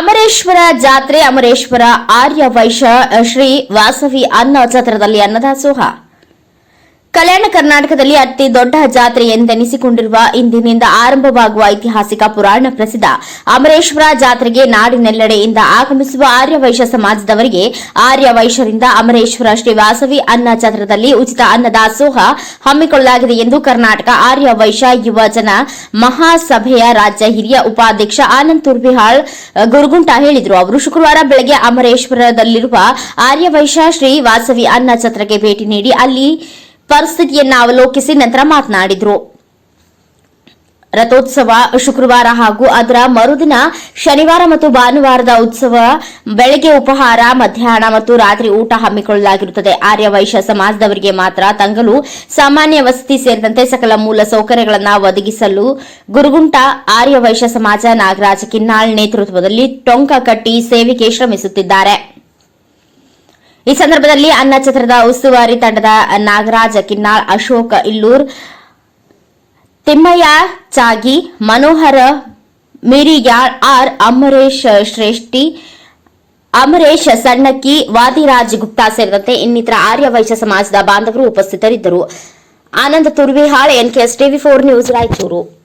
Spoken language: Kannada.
ಅಮರೇಶ್ವರ ಜಾತ್ರೆ ಅಮರೇಶ್ವರ ಆರ್ಯ ವೈಶ್ಯ ಶ್ರೀ ವಾಸವಿ ಅನ್ನ ಛತ್ರದಲ್ಲಿ ಅನ್ನದಾಸೋಹ. ಕಲ್ಯಾಣ ಕರ್ನಾಟಕದಲ್ಲಿ ಅತಿ ದೊಡ್ಡ ಜಾತ್ರೆ ಎಂದೆನಿಸಿಕೊಂಡಿರುವ ಇಂದಿನಿಂದ ಆರಂಭವಾಗುವ ಐತಿಹಾಸಿಕ ಪುರಾಣ ಪ್ರಸಿದ್ಧ ಅಮರೇಶ್ವರ ಜಾತ್ರೆಗೆ ನಾಡಿನೆಲ್ಲೆಡೆಯಿಂದ ಆಗಮಿಸುವ ಆರ್ಯ ವೈಶ್ಯ ಸಮಾಜದವರಿಗೆ ಆರ್ಯ ವೈಶ್ಯರಿಂದ ಅಮರೇಶ್ವರ ಶ್ರೀ ವಾಸವಿ ಅನ್ನ ಛತ್ರದಲ್ಲಿ ಉಚಿತ ಅನ್ನದಾಸೋಹ ಹಮ್ಮಿಕೊಳ್ಳಲಾಗಿದೆ ಎಂದು ಕರ್ನಾಟಕ ಆರ್ಯ ವೈಶ್ಯ ಯುವ ಜನ ಮಹಾಸಭೆಯ ರಾಜ್ಯ ಹಿರಿಯ ಉಪಾಧ್ಯಕ್ಷ ಆನಂದ್ ತುರ್ಬಿಹಾಳ್ ಗುರುಗುಂಟ ಹೇಳಿದರು. ಅವರು ಶುಕ್ರವಾರ ಬೆಳಗ್ಗೆ ಅಮರೇಶ್ವರದಲ್ಲಿರುವ ಆರ್ಯ ವೈಶ್ಯ ಶ್ರೀ ವಾಸವಿ ಅನ್ನ ಛತ್ರಕ್ಕೆ ಭೇಟಿ ನೀಡಿ ಅಲ್ಲಿ ಪರಿಸ್ಥಿತಿಯನ್ನ ಅವಲೋಕಿಸಿ ನಂತರ ಮಾತನಾಡಿದರು. ರಥೋತ್ಸವ ಶುಕ್ರವಾರ ಹಾಗೂ ಅದರ ಮರುದಿನ ಶನಿವಾರ ಮತ್ತು ಭಾನುವಾರದ ಉತ್ಸವ ಬೆಳಗ್ಗೆ ಉಪಹಾರ, ಮಧ್ಯಾಹ್ನ ಮತ್ತು ರಾತ್ರಿ ಊಟ ಹಮ್ಮಿಕೊಳ್ಳಲಾಗಿರುತ್ತದೆ. ಆರ್ಯ ವೈಶ್ಯ ಸಮಾಜದವರಿಗೆ ಮಾತ್ರ ತಂಗಲು ಸಾಮಾನ್ಯ ವಸತಿ ಸೇರಿದಂತೆ ಸಕಲ ಮೂಲ ಸೌಕರ್ಯಗಳನ್ನು ಒದಗಿಸಲು ಗುರುಗುಂಟ ಆರ್ಯ ವೈಶ್ಯ ಸಮಾಜ ನಾಗರಾಜ ಕಿನ್ನಾಳ್ ನೇತೃತ್ವದಲ್ಲಿ ಟೊಂಕ ಕಟ್ಟಿ ಸೇವೆಗೆ ಶ್ರಮಿಸುತ್ತಿದ್ದಾರೆ. ಈ ಸಂದರ್ಭದಲ್ಲಿ ಅನ್ನ ಚಿತ್ರದ ಉಸ್ತುವಾರಿ ತಂಡದ ನಾಗರಾಜ ಕಿನ್ನಾಳ್, ಅಶೋಕ್ ಇಲ್ಲೂರ್, ತಿಮ್ಮಯ್ಯ ಚಾಗಿ, ಮನೋಹರ ಮಿರಿಯಾಳ್ ಆರ್ ಅಮರೇಶ್ ಶ್ರೇಷ್ಠಿ, ಅಮರೇಶ್ ಸಣ್ಣಕ್ಕಿ, ವಾದಿರಾಜ್ ಗುಪ್ತಾ ಸೇರಿದಂತೆ ಇನ್ನಿತರ ಆರ್ಯ ವೈಶ್ಯ ಸಮಾಜದ ಬಾಂಧವರು ಉಪಸ್ಥಿತರಿದ್ದರು. Anand Turvihal NKS TV four news, Raichur.